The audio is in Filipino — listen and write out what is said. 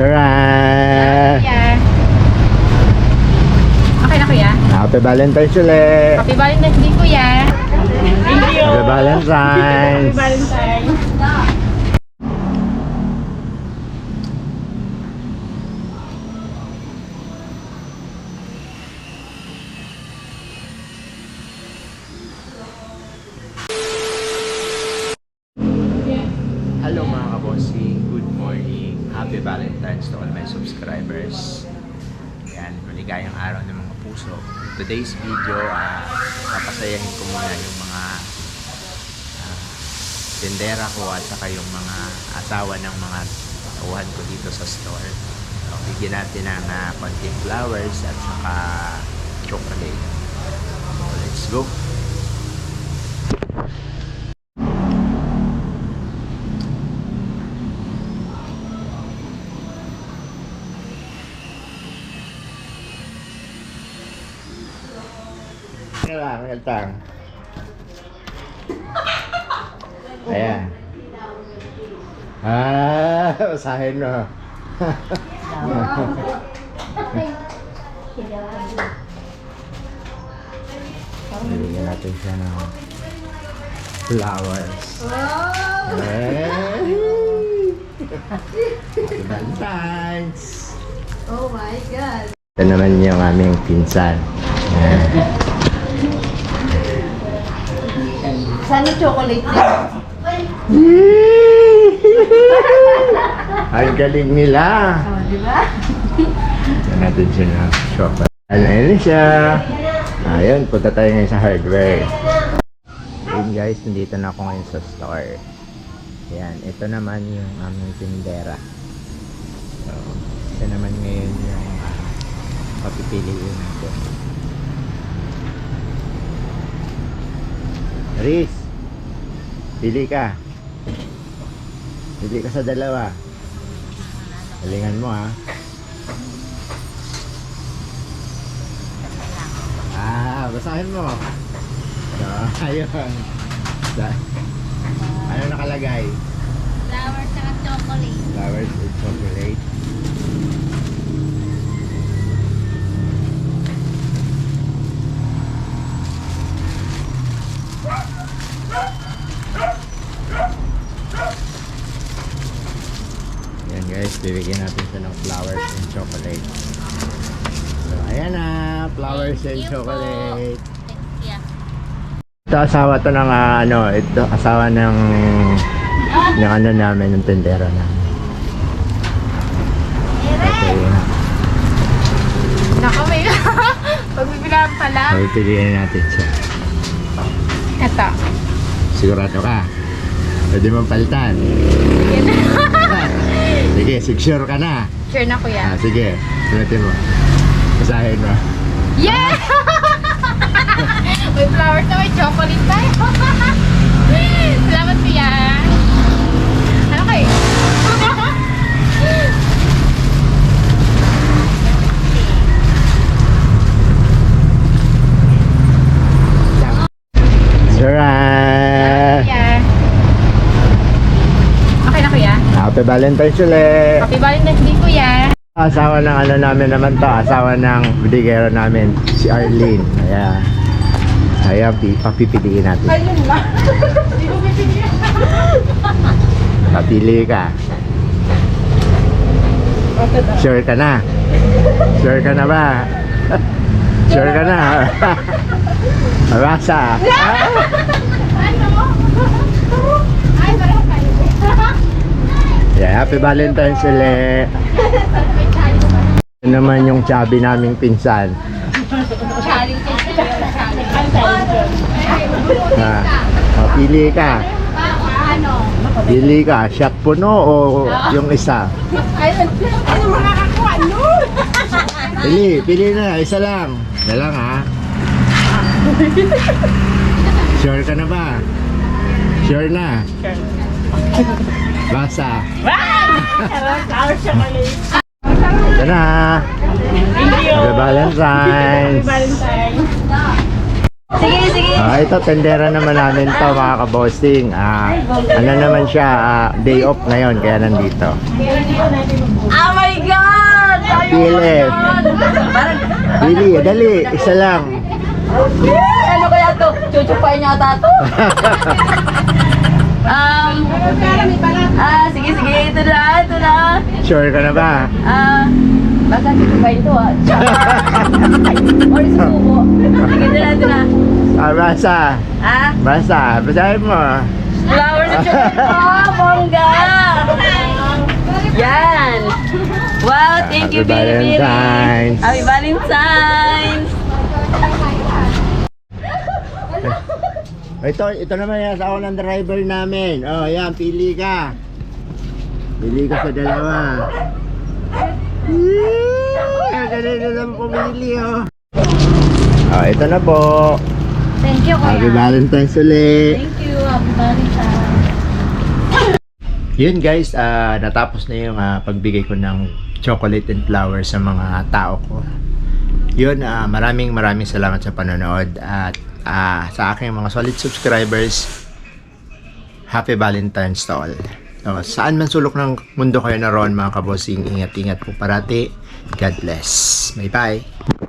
Alright. Okay na kuya. Happy Valentine's ulit. Happy Valentine's Day kuya. Happy Valentine's. Hello mga kabossing, good morning. Happy Valentine's to all my subscribers. Yan, maligayang araw ng mga puso. Today's video, ah, papasayahin ko muna yung mga ah, tindera ko at saka yung mga asawa ng mga tauhan ko dito sa store. So, bigyan natin ng uh, konting flowers at saka chocolate. So, let's go! Kailangan, kailangan. Ayan. Ah, usahin mo. Bibigyan natin siya ng flowers. Happy Valentine's! Oh my God. Ito naman yung aming pinsan. Sana chocolate din. Ang galing nila. Oh, di ba? Ito natin siya ng shop. Ano yun siya? Ayun, punta tayo ngayon sa hardware. Ayun guys, nandito na ako ngayon sa store. Ayan, ito naman yung aming tindera. So, ito naman ngayon yung uh, papipiliin natin. Riz, pili ka. Pili ka sa dalawa. Galingan mo ha. Ah, basahin mo. So, ayun. Ano nakalagay? Flower tsaka chocolate. Guys, bibigyan natin siya ng flowers and chocolate. So, ayan na, flowers and Thank po. chocolate. Ito asawa to ng ah, ano, ito asawa ng ng ano namin, ng tendera namin. Okay. Nako may pagbibilang pala. Pagpiliin natin siya. Ito. Sigurado ka? Pwede mong palitan. Yan. sige, sure ka na. Sure na kuya. Ah, sige, sunatin mo. Basahin mo. Yeah! may flowers na may chocolate tayo. Salamat kuya. Ano kayo? Sure. Kuya. Okay na kuya? Happy Valentine's ulit. Happy Valentine's Day kuya. Asawa ng ano namin naman to, asawa ng bidigero namin, si Arlene. Ayan. Ayan, pi- papipiliin natin. Ayun na. Hindi ko pipiliin. Papili ka. Sure ka na? Sure ka na ba? Sure ka na? Mabasa. Ano? Ay, pareho kayo. Yeah, happy Valentine's ulit. Ito naman yung chubby naming pinsan. Ha? O, pili ka. Pili ka. Shot puno o yung isa? Pili, pili na. Isa lang. Isa lang ha. Sure ka na ba? Sure na? Basa. Ito na. Happy Valentine's. Sige, sige. Ah, ito, tendera naman namin to mga kabossing. Ah, ano naman siya, ah, day off ngayon, kaya nandito. Oh my God! Pili. Parang, Pili, dali, isa lang. ano kaya to? Chuchupain niya ata to. Um, ah, sige, sige. Ito na, ito na. Sure ka na ba? Ah, baka chuchupain to ah. Or susubo. Sige, ito na, ito na. Ah, basa. Ah, Basa, basahin mo. Flower sa chocolate ko, bongga! Yan! Wow, thank you, Happy baby! Valentine's. Happy Valentine's! Ito, ito naman yung asawa ng driver namin. Oh, yan, pili ka. Pili ka sa dalawa. Galing na lang pumili, oh. Oh, ito na po. Thank you, Happy Valentine's ulit. Thank you, Happy Valentine's! Yun guys, ah, natapos na yung ah, pagbigay ko ng chocolate and flowers sa mga tao ko. Yun, ah, maraming maraming salamat sa panonood at ah, sa aking mga solid subscribers, Happy Valentine's to all. So, saan man sulok ng mundo kayo naroon mga kabosing, ingat-ingat po parati. God bless. Bye-bye.